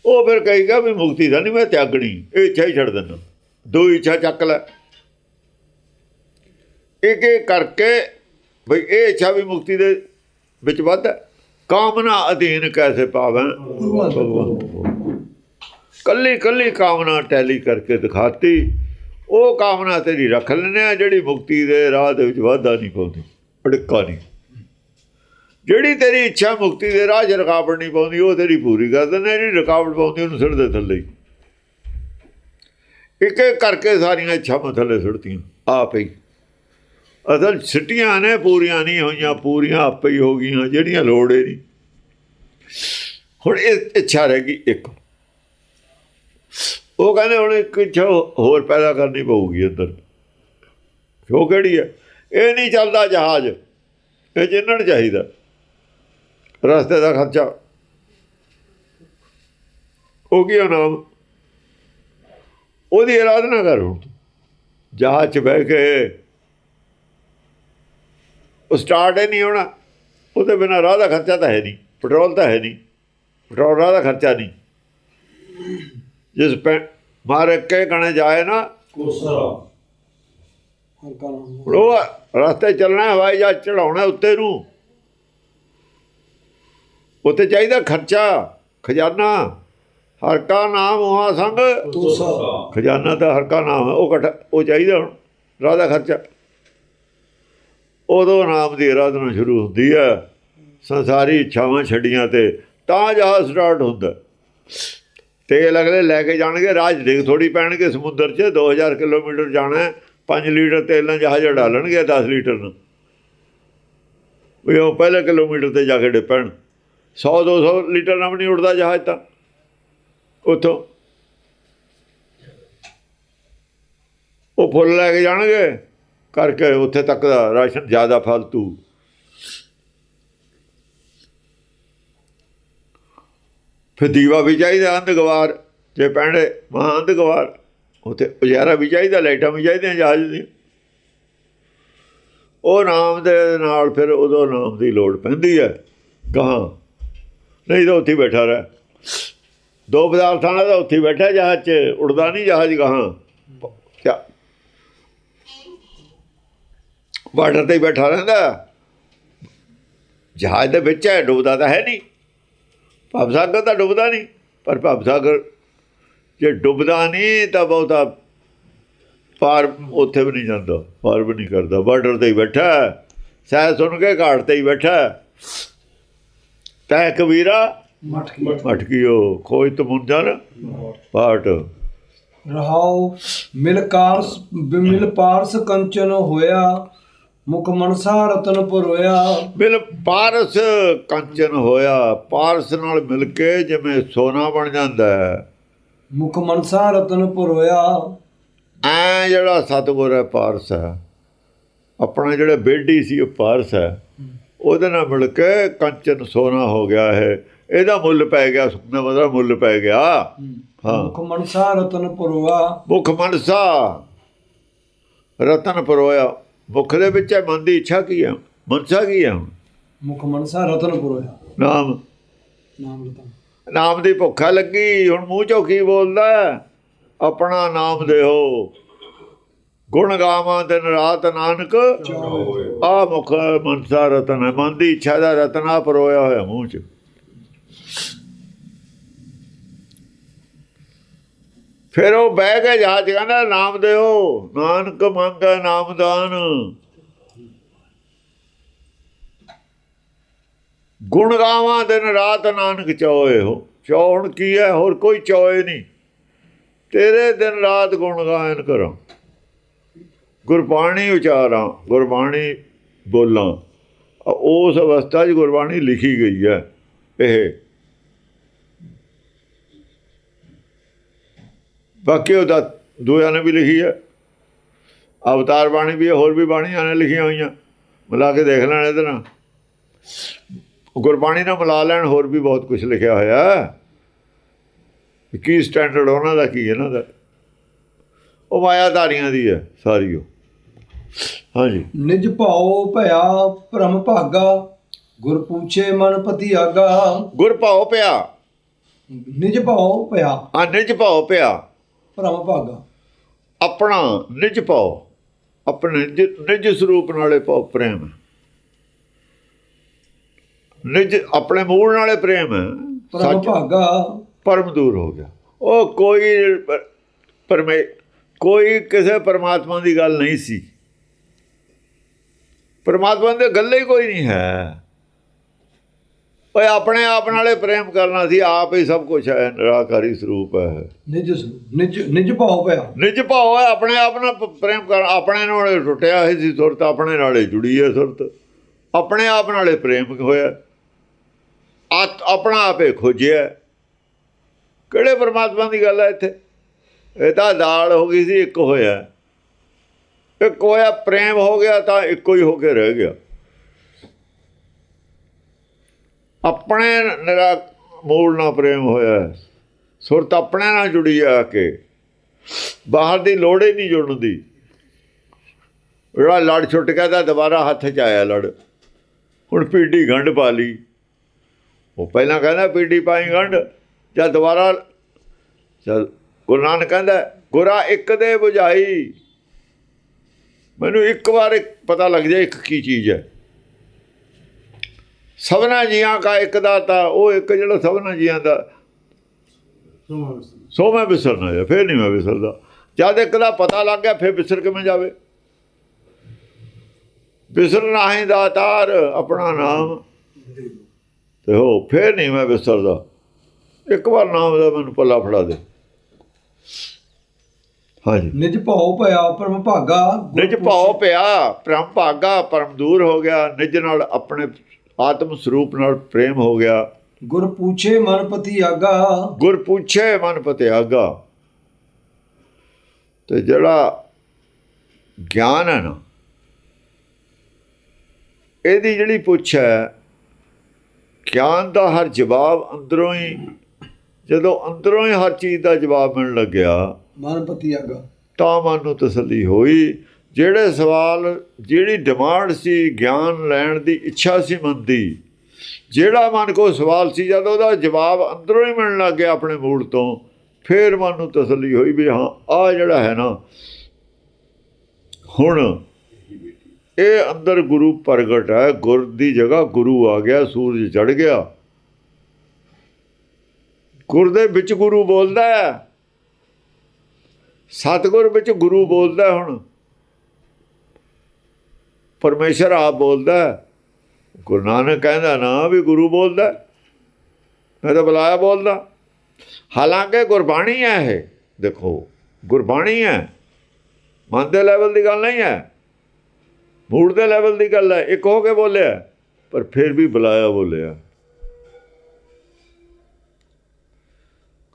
ਉਹ ਫਿਰ ਕਹੇਗਾ ਵੀ ਮੁਕਤੀ ਦਾ ਨਹੀਂ ਮੈਂ ਤਿਆਗਣੀ ਇਹ ਇੱਛਾ ਹੀ ਛੱਡ ਦਿੰਦਾ। ਦੋ ਇੱਛਾ ਚੱਕ ਲੈ। ਇੱਕ ਇੱਕ ਕਰਕੇ ਭਈ ਇਹ ਇੱਛਾ ਵੀ ਮੁਕਤੀ ਦੇ ਵਿੱਚ ਵੱਧ ਹੈ। ਕਾਮਨਾ ਅਧੀਨ ਕੈਸੇ ਪਾਵਾਂ ਕੱਲੀ ਕੱਲੀ ਕਾਮਨਾ ਟੈਲੀ ਕਰਕੇ ਦਿਖਾਤੀ। ਉਹ ਕਾਮਨਾ ਤੇਰੀ ਰੱਖ ਲੈਨੇ ਆ, ਜਿਹੜੀ ਮੁਕਤੀ ਦੇ ਰਾਹ ਦੇ ਵਿੱਚ ਵਾਧਾ ਨਹੀਂ ਪਾਉਂਦੀ ਅੜਕਾ ਨਹੀਂ। ਜਿਹੜੀ ਤੇਰੀ ਇੱਛਾ ਮੁਕਤੀ ਦੇ ਰਾਹ 'ਚ ਰੁਕਾਵਟ ਨਹੀਂ ਪਾਉਂਦੀ, ਉਹ ਤੇਰੀ ਪੂਰੀ ਕਰ ਦਿੰਦੇ ਜਿਹੜੀ ਰੁਕਾਵਟ ਪਾਉਂਦੀ ਉਹਨੂੰ ਸਿੱਟ ਦੇ ਥੱਲੇ ਇੱਕ ਇੱਕ ਕਰਕੇ ਸਾਰੀਆਂ ਇੱਛਾਵਾਂ ਥੱਲੇ ਸੁੱਟਦੀਆਂ ਆਪ ਹੀ। ਅਸਲ ਸਿੱਟੀਆਂ ਨੇ, ਪੂਰੀਆਂ ਨਹੀਂ ਹੋਈਆਂ, ਪੂਰੀਆਂ ਆਪੇ ਹੀ ਹੋ ਗਈਆਂ, ਜਿਹੜੀਆਂ ਲੋੜ ਹੀ ਨਹੀਂ। ਹੁਣ ਇਹ ਇੱਛਾ ਰਹਿ ਗਈ ਇੱਕ। ਉਹ ਕਹਿੰਦੇ ਹੁਣ ਇੱਕ ਇੱਛਾ ਹੋਰ ਪੈਦਾ ਕਰਨੀ ਪਊਗੀ ਅੰਦਰ ਉਹ ਕਿਹੜੀ ਹੈ? ਇਹ ਨਹੀਂ ਚੱਲਦਾ ਜਹਾਜ਼। ਇਹ ਜਿੰਨਣ ਚਾਹੀਦਾ। ਰਸਤੇ ਦਾ ਖਰਚਾ। ਉਹ ਕੀ ਉਹ ਨਾਮ? ਉਹਦੀ ਆਰਾਧਨਾ ਕਰ ਹੁਣ ਜਹਾਜ਼ 'ਚ ਬਹਿ ਕੇ ਉਹ ਸਟਾਰਟ ਹੀ ਨਹੀਂ ਹੋਣਾ। ਉਹਦੇ ਬਿਨਾ ਰਾਹ ਦਾ ਖਰਚਾ ਤਾਂ ਹੈ ਨਹੀਂ। ਪੈਟਰੋਲ ਤਾਂ ਹੈ ਨਹੀਂ। ਪੈਟਰੋਲ ਰਾਹ ਦਾ ਖਰਚਾ ਨਹੀਂ। ਜਿਸ ਪੈ ਮਾਰ ਕੇ ਕਣੇ ਜਾਏ ਨਾ ਕੋਸਰਾ ਉਹ ਰਸਤੇ ਚੱਲਣਾ ਹਵਾਈ ਜਹਾਜ਼ ਚੜਾਉਣਾ ਉੱਤੇ ਨੂੰ। ਉੱਤੇ ਚਾਹੀਦਾ ਖਰਚਾ ਖਜ਼ਾਨਾ। ਹਰ ਕਾ ਨਾਮ ਹੋਆ ਸੰਗ। ਤੋਸਾ ਖਜ਼ਾਨਾ ਤਾਂ ਹਰ ਕਾ ਨਾਮ ਹੈ ਉਹ ਉਹ ਚਾਹੀਦਾ ਹੁਣ ਰਾਹ ਦਾ ਖਰਚਾ। ਉਦੋਂ ਨਾਮ ਦੀ ਆਰਾਧਨਾ ਸ਼ੁਰੂ ਹੁੰਦੀ ਹੈ ਸੰਸਾਰੀ ਇੱਛਾਵਾਂ ਛੱਡੀਆਂ ਤੇ ਤਾਂ ਜਹਾਜ਼ ਸਟਾਰਟ ਹੁੰਦਾ। ਤੇਲ ਅਗਲੇ ਲੈ ਕੇ ਜਾਣਗੇ ਰਾਜ ਡਿੱਗ ਥੋੜੀ ਪੈਣਗੇ, ਸਮੁੰਦਰ 'ਚ 2000 ਕਿਲੋਮੀਟਰ ਜਾਣਾ ਹੈ 5 ਲੀਟਰ ਤੇਲ ਨਾਲ ਜਹਾਜ਼ ਡਾਲਣਗੇ 10 ਲੀਟਰ ਨਾਲ ਵੀ ਉਹ ਪਹਿਲੇ ਕਿਲੋਮੀਟਰ ਤੇ ਜਾ ਕੇ ਡਿੱਪਣ। 100 200 ਲੀਟਰ ਨਾਲ ਵੀ ਨਹੀਂ ਉੱਡਦਾ ਜਹਾਜ਼ ਤਾਂ। ਉੱਥੋਂ। ਉਹ ਫੁੱਲ ਲੈ ਕੇ ਜਾਣਗੇ, ਕਰਕੇ ਉੱਥੇ ਤੱਕ ਦਾ ਰਾਸ਼ਨ ਜ਼ਿਆਦਾ ਫालतू ਫਿਰ ਦੀਵਾ ਵੀ ਚਾਹੀਦਾ ਅੰਧਗਵਾਰ ਜੇ ਪੈਣੇ ਮਹਾਂ ਅੰਧਗਵਾਰ ਉੱਥੇ ਉਜਾਰਾ ਵੀ ਚਾਹੀਦਾ, ਲਾਈਟਾਂ ਵੀ ਚਾਹੀਦੀਆਂ, ਜਹਾਜ਼ ਦੀਆਂ ਉਹ ਨਾਮ ਦੇ ਨਾਲ ਫਿਰ ਉਦੋਂ ਨਾਮ ਦੀ ਲੋੜ ਪੈਂਦੀ ਹੈ, ਗਾਹਾਂ। ਨਹੀਂ ਤਾਂ ਉੱਥੇ ਬੈਠਾ ਰਹਿ। ਦੋ ਪਦਾਰਥਾਂ ਨਾਲ ਤਾਂ ਉੱਥੇ ਬੈਠਾ ਜਹਾਜ਼ 'ਚ ਉੜਦਾ ਨਹੀਂ ਜਹਾਜ਼ ਗਾਹਾਂ। ਕਿਆ? ਬਾਰਡਰ ਤੇ ਹੀ ਬੈਠਾ ਰਹਿੰਦਾ। ਜਹਾਜ਼ ਦੇ ਵਿੱਚ ਹੈ, ਡੁੱਬਦਾ ਤਾਂ ਹੈ ਨਹੀਂ। ਭਵ ਸਾਗਰ ਤਾਂ ਡੁੱਬਦਾ ਨਹੀਂ ਪਰ ਭਵ ਸਾਗਰ ਜੇ ਡੁੱਬਦਾ ਨਹੀਂ ਤਾਂ ਬਹੁਤਾ ਪਾਰ ਉੱਥੇ ਵੀ ਨਹੀਂ ਜਾਂਦਾ ਪਾਰ ਵੀ ਨਹੀਂ ਕਰਦਾ ਬਾਰਡਰ ਤੇ ਹੀ ਬੈਠਾ। ਸਹਿ ਸੁਣ ਕੇ ਘਾਟ ਤੇ ਹੀ ਬੈਠਾ। ਤੈ ਕਬੀਰਾ ਮਟਕੀ ਮਟਕੀਓ ਖੋਜ ਤਮੁੰਜਨ ਪਾਟ ਰਹਾਉ ਮਿਲ ਕਾਰਸ ਮਿਲ ਪਾਰਸ ਕੰਚਨ ਹੋਇਆ ਮੁਖ ਮਨਸਾ ਰਤਨ ਪੁਰੋਇਆ ਬਿਲ ਪਾਰਸ ਕੰਚਨ ਹੋਇਆ। ਪਾਰਸ ਨਾਲ ਮਿਲ ਕੇ ਜਿਵੇਂ ਸੋਨਾ ਬਣ ਜਾਂਦਾ ਹੈ। ਮੁਖ ਮਨਸਾ ਰਤਨ ਪੁਰੋਇਆ ਐ ਜਿਹੜਾ ਸਤਗੁਰ ਹੈ ਪਾਰਸ ਹੈ। ਆਪਣਾ ਜਿਹੜਾ ਬੇਡੀ ਸੀ ਉਹ ਪਾਰਸ ਹੈ। ਉਹਦੇ ਨਾਲ ਮਿਲ ਕੇ ਕੰਚਨ ਸੋਨਾ ਹੋ ਗਿਆ ਹੈ ਇਹਦਾ ਮੁੱਲ ਪੈ ਗਿਆ ਸੁਖਨਾ ਮਤਲਬ ਮੁੱਲ ਪੈ ਗਿਆ। ਹਾਂ। ਮੁਖ ਮਨਸਾ ਰਤਨ ਪੁਰੋਆ ਮੁਖ ਮਨਸਾ ਰਤਨ ਪਰੋਇਆ ਮੁਖ ਦੇ ਵਿੱਚ ਹੈ ਮਨ ਦੀ ਇੱਛਾ ਕੀ ਹੈ? ਮਨਸਾ ਕੀ ਹੈ ਮੁਖ ਮਨਸਾ ਰਤਨ ਪੁਰੋਇਆ ਨਾਮ? ਨਾਮ ਰਤਨ। ਨਾਮ ਦੀ ਭੁੱਖਾ ਲੱਗੀ ਹੁਣ ਮੂੰਹ ਚੋਂ ਕੀ ਬੋਲਦਾ? ਆਪਣਾ ਨਾਮ ਦੇਹੋ। ਗੁਣ ਗਾਵਾਂ ਦਿਨ ਰਾਤ ਨਾਨਕ। ਆ ਮੁਖ ਮਨਸਾ ਰਤਨ ਮਨ ਦੀ ਇੱਛਾ ਦਾ ਰਤਨਾ ਪਰੋਇਆ ਹੋਇਆ ਮੂੰਹ ਚ। ਫਿਰ ਉਹ ਬਹਿ ਕੇ ਜਾਚ ਕਹਿੰਦਾ, ਨਾਮ ਦਿਓ। ਨਾਨਕ ਮੰਗੈ ਨਾਮਦਾਨ ਗੁਣ ਗਾਵਾਂ ਦਿਨ ਰਾਤ ਨਾਨਕ ਚੋਏ ਹੋ। ਚੌਣ ਕੀ ਹੈ ਹੋਰ ਕੋਈ ਚੋਏ ਨਹੀਂ। ਤੇਰੇ ਦਿਨ ਰਾਤ ਗੁਣ ਗਾਇਨ ਕਰਾਂ। ਗੁਰਬਾਣੀ ਉਚਾਰਾਂ, ਗੁਰਬਾਣੀ ਬੋਲਾਂ। ਉਸ ਅਵਸਥਾ 'ਚ ਗੁਰਬਾਣੀ ਲਿਖੀ ਗਈ ਹੈ ਇਹ ਬਾਕੀ ਉਹਦਾ ਦੋਹਾਂ ਨੇ ਵੀ ਲਿਖੀ ਹੈ। ਅਵਤਾਰ ਬਾਣੀ ਵੀ ਹੋਰ ਵੀ ਬਾਣੀਆਂ ਨੇ ਲਿਖੀਆਂ ਹੋਈਆਂ। ਮਿਲਾ ਕੇ ਦੇਖ ਲੈਣ ਇਹਦੇ ਨਾਲ। ਗੁਰਬਾਣੀ ਨਾਲ ਮਿਲਾ ਲੈਣ ਹੋਰ ਵੀ ਬਹੁਤ ਕੁਝ ਲਿਖਿਆ ਹੋਇਆ ਕੀ ਸਟੈਂਡਰਡ ਉਹਨਾਂ ਦਾ ਕੀ ਇਹਨਾਂ ਦਾ। ਉਹ ਮਾਇਆਧਾਰੀਆਂ ਦੀ ਹੈ ਸਾਰੀ ਉਹ। ਹਾਂਜੀ। ਨਿਜ ਭਾਉ ਭਇਆ ਭ੍ਰਮ ਭਾਗਾ ਗੁਰ ਪੂਛੇ ਮਨ ਪਤੀ ਆਗਾ ਗੁਰ ਭਾਉ ਪਿਆ ਨਿਜ ਭਾਉ ਭਇਆ। ਆ ਨਿਜ ਭਾਉ ਪਿਆ ਭ੍ਰਮ ਭਾਗਾ। ਆਪਣਾ ਨਿਜ ਭਾਉ ਆਪਣੇ ਨਿਜ- ਸਰੂਪ ਨਾਲੇ ਭਾਉ ਪ੍ਰੇਮ। ਨਿਜ ਆਪਣੇ ਮੂਲ ਨਾਲੇ ਪ੍ਰੇਮ। ਸੱਚ ਭਾਗਾ। ਪਰਮ ਦੂਰ ਹੋ ਗਿਆ। ਉਹ ਕੋਈ ਪਰ- ਪਰਮੇ ਕੋਈ ਕਿਸੇ ਪਰਮਾਤਮਾ ਦੀ ਗੱਲ ਨਹੀਂ ਸੀ। ਪਰਮਾਤਮਾ ਦੀ ਗੱਲ ਹੀ ਕੋਈ ਨਹੀਂ ਹੈ। ਓਏ ਆਪਣੇ ਆਪ ਨਾਲੇ ਪ੍ਰੇਮ ਕਰਨਾ ਸੀ ਆਪ ਹੀ ਸਭ ਕੁਝ ਹੈ ਨਿਰਾਕਾਰੀ ਸਰੂਪ ਹੈ। ਨਿਜ ਨਿਜ ਨਿਜ ਭਾਉ ਭਇਆ ਨਿਜ ਭਾਵ ਹੈ ਆਪਣੇ ਆਪ ਨਾਲ ਪ੍ਰੇਮ ਕਰ ਆਪਣੇ ਨਾਲ ਟੁੱਟਿਆ ਹੋਈ ਸੀ ਸੁਰਤ ਆਪਣੇ ਨਾਲੇ ਜੁੜੀ ਹੈ ਸੁਰਤ। ਆਪਣੇ ਆਪ ਨਾਲੇ ਪ੍ਰੇਮ ਹੋਇਆ। ਆਤ ਆਪਣਾ ਆਪੇ ਖੋਜਿਆ। ਕਿਹੜੇ ਪਰਮਾਤਮਾ ਦੀ ਗੱਲ ਹੈ ਇੱਥੇ? ਇਹ ਤਾਂ ਦਾਲ ਹੋ ਗਈ ਸੀ ਇੱਕ ਹੋਇਆ। ਇੱਕ ਹੋਇਆ ਪ੍ਰੇਮ ਹੋ ਗਿਆ ਤਾਂ ਇੱਕੋ ਹੀ ਹੋ ਕੇ ਰਹਿ ਗਿਆ। ਆਪਣੇ ਨਿਰਾ ਮੂਲ ਨਾਲ ਪ੍ਰੇਮ ਹੋਇਆ ਸੁਰਤ ਆਪਣੇ ਨਾਲ ਜੁੜੀ ਆ ਕੇ। ਬਾਹਰ ਦੀ ਲੋੜ ਹੀ ਨਹੀਂ ਜੁੜਨ ਦੀ ਜਿਹੜਾ ਲੜ ਛੁੱਟ ਗਿਆ ਤਾਂ ਦੁਬਾਰਾ ਹੱਥ 'ਚ ਆਇਆ ਲੜ। ਹੁਣ ਪੀੜੀ ਗੰਢ ਪਾ ਲਈ। ਉਹ ਪਹਿਲਾਂ ਕਹਿੰਦਾ ਪੀੜੀ ਪਾਈ ਗੰਢ ਜਾਂ ਦੁਬਾਰਾ ਚਲ ਗੁਰੂ ਨਾਨਕ ਕਹਿੰਦਾ, ਗੁਰਾ ਇੱਕ ਦੇ ਬੁਝਾਈ। ਮੈਨੂੰ ਇੱਕ ਵਾਰ ਪਤਾ ਲੱਗ ਜਾਏ ਇੱਕ ਕੀ ਚੀਜ਼ ਹੈ। ਸਭਨਾ ਜੀਆਂ ਕਾ ਇੱਕ ਦਾਤਾ ਉਹ ਇੱਕ ਜਿਹੜਾ ਸਭਨਾ ਜੀਆਂ ਦਾ। ਸੋ ਮੈਂ ਵਿਸਰਨਾ ਜਾ ਫਿਰ ਨਹੀਂ ਮੈਂ ਵਿਸਰਦਾ। ਜਦ ਇੱਕ ਦਾ ਪਤਾ ਲੱਗ ਗਿਆ ਫਿਰ ਵਿਸਰ ਕਿਵੇਂ ਜਾਵੇ? ਵਿਸਰਨਾ ਹੀ ਦਾਤਾਰ ਆਪਣਾ ਨਾਮ। ਤੇ ਹੋ ਫਿਰ ਨਹੀਂ ਮੈਂ ਵਿਸਰਦਾ। ਇੱਕ ਵਾਰ ਨਾਮ ਦਾ ਮੈਨੂੰ ਪੱਲਾ ਫੜਾ ਦੇ। ਹਾਂਜੀ। ਨਿਜ ਭਾਉ ਭਇਆ ਭ੍ਰਮ ਭਾਗਾ ਨਿਜ ਭਾਉ ਪਿਆ ਪ੍ਰਮ ਭਾਗਾ ਪਰਮ ਦੂਰ ਹੋ ਗਿਆ। ਨਿਜ ਨਾਲ ਆਪਣੇ ਆਤਮ ਸਰੂਪ ਨਾਲ ਪ੍ਰੇਮ ਹੋ ਗਿਆ। ਗੁਰ ਪੂਛੇ ਮਨ ਪਤੀ ਆਗਾ ਗੁਰ ਪੁੱਛੇ ਮਨ ਪਤਿਆਗਾ। ਤੇ ਜਿਹੜਾ ਗਿਆਨ ਹੈ ਨਾ ਇਹਦੀ ਜਿਹੜੀ ਪੁੱਛ ਹੈ ਗਿਆਨ ਦਾ ਹਰ ਜਵਾਬ ਅੰਦਰੋਂ ਹੀ ਜਦੋਂ ਅੰਦਰੋਂ ਹੀ ਹਰ ਚੀਜ਼ ਦਾ ਜਵਾਬ ਮਿਲਣ ਲੱਗਿਆ ਮਨ ਪਤੀ ਆਗਾ ਤਾਂ ਮਨ ਨੂੰ ਤਸੱਲੀ ਹੋਈ। ਜਿਹੜੇ ਸਵਾਲ, ਜਿਹੜੀ ਡਿਮਾਂਡ ਸੀ ਗਿਆਨ ਲੈਣ ਦੀ, ਇੱਛਾ ਸੀ ਮਨ ਦੀ, ਜਿਹੜਾ ਮਨ ਕੋ ਸਵਾਲ ਸੀ ਜਦ ਉਹਦਾ ਜਵਾਬ ਅੰਦਰੋਂ ਹੀ ਮਿਲਣ ਲੱਗ ਗਿਆ ਆਪਣੇ ਮੂਲ ਤੋਂ, ਫੇਰ ਮਨ ਨੂੰ ਤਸੱਲੀ ਹੋਈ ਵੀ ਹਾਂ ਆ ਜਿਹੜਾ ਹੈ ਨਾ, ਹੁਣ ਇਹ ਅੰਦਰ ਗੁਰੂ ਪ੍ਰਗਟ ਹੈ, ਗੁਰ ਦੀ ਜਗ੍ਹਾ ਗੁਰੂ ਆ ਗਿਆ, ਸੂਰਜ ਚੜ ਗਿਆ। ਗੁਰ ਦੇ ਵਿੱਚ ਗੁਰੂ ਬੋਲਦਾ ਹੈ। ਸਤਗੁਰ ਵਿੱਚ ਗੁਰੂ ਬੋਲਦਾ ਹੁਣ। ਪਰਮੇਸ਼ਰ ਆਪ ਬੋਲਦਾ ਗੁਰੂ ਨਾਨਕ ਕਹਿੰਦਾ, ਨਾ ਵੀ ਗੁਰੂ ਬੋਲਦਾ ਮੈਂ ਤਾਂ ਬੁਲਾਇਆ ਬੋਲਦਾ। ਹਾਲਾਂਕਿ ਗੁਰਬਾਣੀ ਹੈ ਇਹ। ਦੇਖੋ, ਗੁਰਬਾਣੀ ਹੈ। ਮਨ ਦੇ ਲੈਵਲ ਦੀ ਗੱਲ ਨਹੀਂ ਹੈ। ਮੂਡ ਦੇ ਲੈਵਲ ਦੀ ਗੱਲ ਹੈ। ਇੱਕ ਹੋ ਕੇ ਬੋਲਿਆ, ਪਰ ਫਿਰ ਵੀ ਬੁਲਾਇਆ ਬੋਲਿਆ।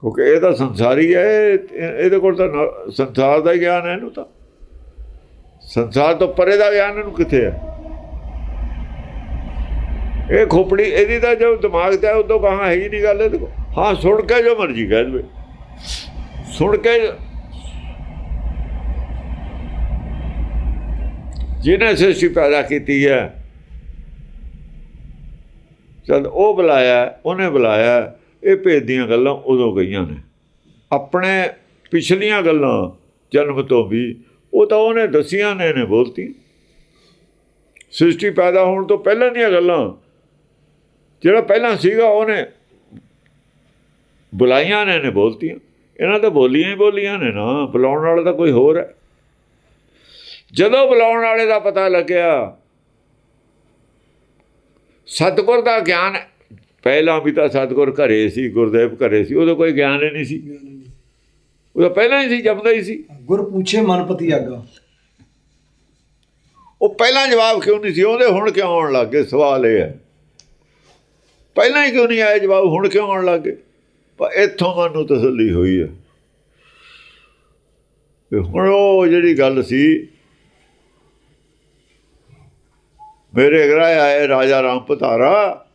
ਕਿਉਂਕਿ ਇਹ ਤਾਂ ਸੰਸਾਰੀ ਹੈ। ਇਹ- ਇਹਦੇ ਕੋਲ ਤਾਂ ਸੰਸਾਰ ਦਾ ਗਿਆਨ ਹੈ ਇਹਨੂੰ ਤਾਂ। ਸੰਸਾਰ ਤੋਂ ਪਰੇ ਦਾ ਗਿਆਨ ਇਹਨੂੰ ਕਿੱਥੇ ਹੈ? ਇਹ ਖੋਪੜੀ, ਇਹਦੀ ਤਾਂ ਜੋ ਦਿਮਾਗ ਤੇ ਉਦੋਂ ਕਹਾਂ ਹੈ ਨਹੀਂ ਗੱਲ ਦੇਖੋ ਹਾਂ, ਸੁਣ ਕੇ ਜੋ ਮਰਜ਼ੀ ਕਹਿ ਦੇਵੇ। ਸੁਣ ਕੇ ਜਿਹਨੇ ਸ੍ਰਿਸ਼ਟੀ ਪੈਦਾ ਕੀਤੀ ਹੈ ਜਦ ਉਹ ਬੁਲਾਇਆ, ਉਹਨੇ ਬੁਲਾਇਆ, ਇਹ ਭੇਦ ਦੀਆਂ ਗੱਲਾਂ ਉਦੋਂ ਗਈਆਂ ਨੇ। ਆਪਣੇ ਪਿਛਲੀਆਂ ਗੱਲਾਂ ਜਨਮ ਤੋਂ ਵੀ ਉਹ ਤਾਂ ਉਹਨੇ ਦਸੀਆਂ ਨੇ ਨੇ ਬੋਲਤੀ ਸ੍ਰਿਸ਼ਟੀ ਪੈਦਾ ਹੋਣ ਤੋਂ ਪਹਿਲਾਂ ਦੀਆਂ ਗੱਲਾਂ। ਜਿਹੜਾ ਪਹਿਲਾਂ ਸੀਗਾ, ਉਹਨੇ ਬੁਲਾਈਆਂ ਨੇ ਨੇ ਬੋਲਤੀਆਂ। ਇਹਨਾਂ ਤਾਂ ਬੋਲੀਆਂ ਹੀ ਬੋਲੀਆਂ ਨੇ ਨਾ, ਬੁਲਾਉਣ ਵਾਲਾ ਤਾਂ ਕੋਈ ਹੋਰ ਹੈ। ਜਦੋਂ ਬੁਲਾਉਣ ਵਾਲੇ ਦਾ ਪਤਾ ਲੱਗਿਆ, ਸਤਿਗੁਰ ਦਾ ਗਿਆਨ, ਪਹਿਲਾਂ ਵੀ ਤਾਂ ਸਤਿਗੁਰ ਘਰੇ ਸੀ, ਗੁਰਦੇਵ ਘਰੇ ਸੀ, ਉਦੋਂ ਕੋਈ ਗਿਆਨ ਹੀ ਨਹੀਂ ਸੀ। ਉਹਦਾ ਪਹਿਲਾਂ ਹੀ ਸੀ ਜਪਦਾ ਹੀ ਸੀ। ਗੁਰ ਪੁੱਛੇ ਮਨਪਤੀ ਆਗਾ ਉਹ ਪਹਿਲਾਂ ਜਵਾਬ ਕਿਉਂ ਨਹੀਂ ਸੀ? ਉਹਦੇ ਹੁਣ ਕਿਉਂ ਆਉਣ ਲੱਗ ਗਏ? ਸਵਾਲ ਇਹ ਹੈ। ਪਹਿਲਾਂ ਹੀ ਕਿਉਂ ਨਹੀਂ ਆਇਆ ਜਵਾਬ? ਹੁਣ ਕਿਉਂ ਆਉਣ ਲੱਗ ਗਏ? ਪਰ ਇੱਥੋਂ ਮਨ ਨੂੰ ਤਸੱਲੀ ਹੋਈ ਹੈ। ਤੇ ਹੁਣ ਉਹ ਜਿਹੜੀ ਗੱਲ ਸੀ ਮੇਰੇ ਘਰ ਆਏ ਰਾਜਾ ਰਾਮ ਪਤਾਰਾ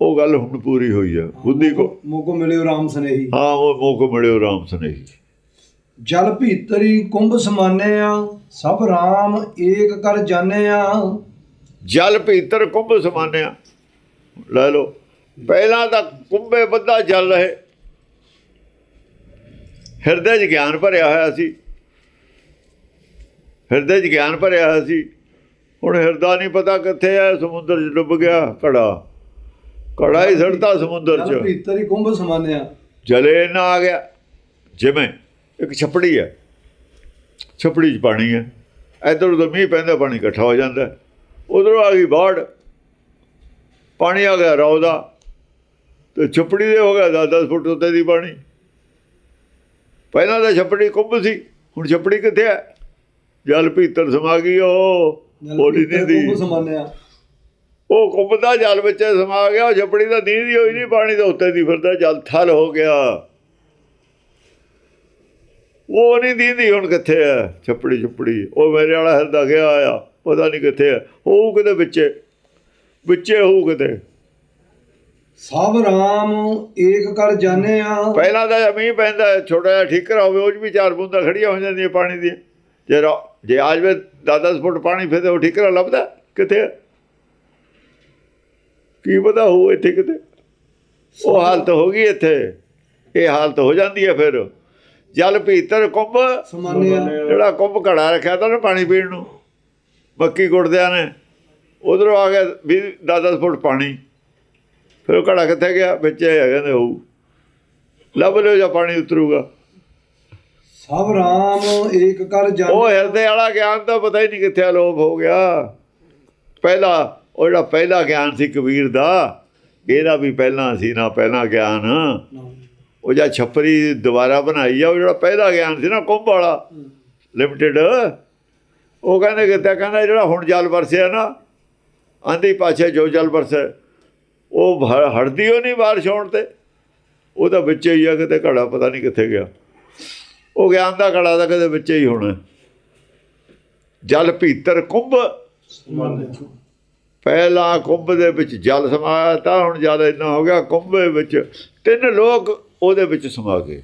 ਉਹ ਗੱਲ ਹੁਣ ਪੂਰੀ ਹੋਈ ਹੈ ਬੁੱਧੀ ਕੋ ਮੋਕੋ ਮਿਲਿਓ ਰਾਮ ਸਨੇਹੀ। ਹਾਂ ਉਹ ਮੋਕੋ ਮਿਲਿਓ ਰਾਮ ਸਨੇਹੀ। ਜਲ ਭੀਤਰੀ ਕੁੰਭ ਸਮਾਨਿਆ ਸਭ ਰਾਮ ਏਕ ਕਰ ਜਾਣਿਆ। ਜਲ ਭੀਤਰ ਕੁੰਭ ਸਮਾਨਿਆ। ਲੈ ਲਓ ਪਹਿਲਾਂ ਤਾਂ ਕੁੰਭੇ ਬੱਧਾ ਜਲ ਰਹੇ। ਹਿਰਦੇ 'ਚ ਗਿਆਨ ਭਰਿਆ ਹੋਇਆ ਸੀ। ਹਿਰਦੇ 'ਚ ਗਿਆਨ ਭਰਿਆ ਹੋਇਆ ਸੀ। ਹੁਣ ਹਿਰਦਾ ਨਹੀਂ ਪਤਾ ਕਿੱਥੇ ਹੈ ਸਮੁੰਦਰ 'ਚ ਡੁੱਬ ਗਿਆ ਘੜਾ। ਘੜਾ ਹੀ ਸੜਦਾ ਸਮੁੰਦਰ 'ਚ। ਭੀਤਰੀ ਕੁੰਭ ਸਮਾਨਿਆ। ਜਲੇ ਨਾ ਆ ਗਿਆ। ਜਿਵੇਂ ਇੱਕ ਛਪੜੀ ਹੈ ਛਪੜੀ 'ਚ ਪਾਣੀ ਹੈ ਇੱਧਰ ਉਧਰ ਮੀਂਹ ਪੈਂਦਾ ਪਾਣੀ ਇਕੱਠਾ ਹੋ ਜਾਂਦਾ। ਉਧਰੋਂ ਆ ਗਈ ਬਾੜ। ਪਾਣੀ ਆ ਗਿਆ ਰੌ ਦਾ ਤੇ ਛਪੜੀ ਦੇ ਹੋ ਗਿਆ 10-10 ਫੁੱਟ ਉੱਤੇ ਦੀ ਪਾਣੀ। ਪਹਿਲਾਂ ਤਾਂ ਛਪੜੀ ਕੁੰਭ ਸੀ ਹੁਣ ਛਪੜੀ ਕਿੱਥੇ ਹੈ ਜਲ ਭੀਤਰ ਸਮਾ ਗਈ ਉਹ ਬੋਲੀ ਨਹੀਂ ਦੀ। ਸਮਾਨਿਆ। ਉਹ ਕੁੰਭ ਦਾ ਜਲ ਵਿੱਚ ਸਮਾ ਗਿਆ ਉਹ ਛਪੜੀ ਦਾ ਨੀਂਦ ਹੀ ਹੋਈ ਨਹੀਂ ਪਾਣੀ ਦੇ ਉੱਤੇ ਦੀ ਫਿਰਦਾ ਜਲ ਥਲ ਹੋ ਗਿਆ। ਉਹ ਨਹੀਂ ਦੀਂਦੀ ਹੁਣ ਕਿੱਥੇ ਹੈ ਛਪੜੀ ਛਪੜੀ। ਉਹ ਮੇਰੇ ਵਾਲਾ ਹਿਰਦਾ ਗਿਆ ਆ ਪਤਾ ਨਹੀਂ ਕਿੱਥੇ ਹੈ ਉਹ ਕਿਤੇ ਵਿੱਚੇ ਵਿੱਚੇ ਹੋਊ ਕਿਤੇ। ਸਭ ਰਾਮ ਏਕ ਕਰ ਜਾਣਿਆ ਪਹਿਲਾਂ ਤਾਂ ਮੀਂਹ ਪੈਂਦਾ ਛੋਟਾ ਜਿਹਾ ਠੀਕਰਾ ਹੋਵੇ ਉਹ 'ਚ ਵੀ ਚਾਰ ਬੂੰਦਾਂ ਖੜੀਆਂ ਹੋ ਜਾਂਦੀਆਂ ਪਾਣੀ ਦੀਆਂ। ਜੇ ਜੇ ਆ ਜਾਵੇ 10-10 ਫੁੱਟ ਪਾਣੀ ਫਿਰ ਉਹ ਠੀਕਰਾ ਲੱਭਦਾ ਕਿੱਥੇ? ਕੀ ਪਤਾ ਹੋਊ ਇੱਥੇ ਕਿਤੇ? ਉਹ ਹਾਲਤ ਹੋ ਗਈ ਇੱਥੇ। ਇਹ ਹਾਲਤ ਹੋ ਜਾਂਦੀ ਹੈ ਫਿਰ। ਜਲ ਭੀਤਰ ਕੁੰਭ। ਸਮਾਨਿਆ ਜਿਹੜਾ ਕੁੰਭ ਘੜਾ ਰੱਖਿਆ ਤਾਂ ਨਾ ਪਾਣੀ ਪੀਣ ਨੂੰ। ਮੱਕੀ ਗੁੜਦਿਆਂ ਨੇ। ਉਧਰੋਂ ਆ ਗਿਆ ਵੀ 10-10 ਫੁੱਟ ਪਾਣੀ। ਫਿਰ ਉਹ ਘੜਾ ਕਿੱਥੇ ਗਿਆ? ਵਿੱਚ ਇਹ ਕਹਿੰਦੇ ਹੋਊ। ਲੱਭ ਲਿਓ ਜਾਂ ਪਾਣੀ ਉਤਰੂਗਾ। ਸਭ ਰਾਮ ਏਕ ਕਰ ਉਹ ਜਾਣਿਆ ਹਿਰਦੇ ਵਾਲਾ ਗਿਆਨ ਤਾਂ ਪਤਾ ਹੀ ਨਹੀਂ ਕਿੱਥੇ ਅਲੋਪ ਹੋ ਗਿਆ। ਪਹਿਲਾ ਉਹ ਜਿਹੜਾ ਪਹਿਲਾ ਗਿਆਨ ਸੀ ਕਬੀਰ ਦਾ, ਇਹਦਾ ਵੀ ਪਹਿਲਾਂ ਸੀ, ਨਾ ਪਹਿਲਾ ਗਿਆਨ। ਉਹ ਜਾਂ ਛੱਪਰੀ ਦੁਬਾਰਾ ਬਣਾਈ ਆ, ਉਹ ਜਿਹੜਾ ਪਹਿਲਾ ਗਿਆਨ ਸੀ ਨਾ ਕੁੰਭ ਵਾਲਾ ਲਿਮਟਿਡ ਉਹ ਕਹਿੰਦੇ ਕਿਤੇ ਕਹਿੰਦਾ ਜਿਹੜਾ ਹੁਣ ਜਲ ਵਰਸਿਆ ਨਾ ਆਂਦੀ ਪਾਛੇ ਜੋ ਜਲ ਵਰਸੇ, ਉਹ ਹ- ਹਟਦੀ ਉਹ ਨਹੀਂ ਬਾਰਿਸ਼ ਹੋਣ ਤੇ। ਉਹਦਾ ਵਿੱਚੇ ਹੀ ਆ, ਕਿਤੇ ਘੜਾ ਪਤਾ ਨਹੀਂ ਕਿੱਥੇ ਗਿਆ। ਉਹ ਗਿਆਨ ਦਾ ਘੜਾ ਦਾ ਕਦੇ ਵਿੱਚੇ ਹੀ ਹੋਣਾ। ਜਲ ਭੀਤਰ ਕੁੰਭ। ਪਹਿਲਾ ਕੁੰਭ ਦੇ ਵਿੱਚ ਜਲ ਸਮਾਇਆ ਤਾਂ ਹੁਣ ਜਲ ਇੰਨਾ ਹੋ ਗਿਆ, ਕੁੰਭ ਵਿੱਚ ਤਿੰਨ ਲੋਕ ਉਹਦੇ ਵਿੱਚ ਸਮਾ ਗਏ।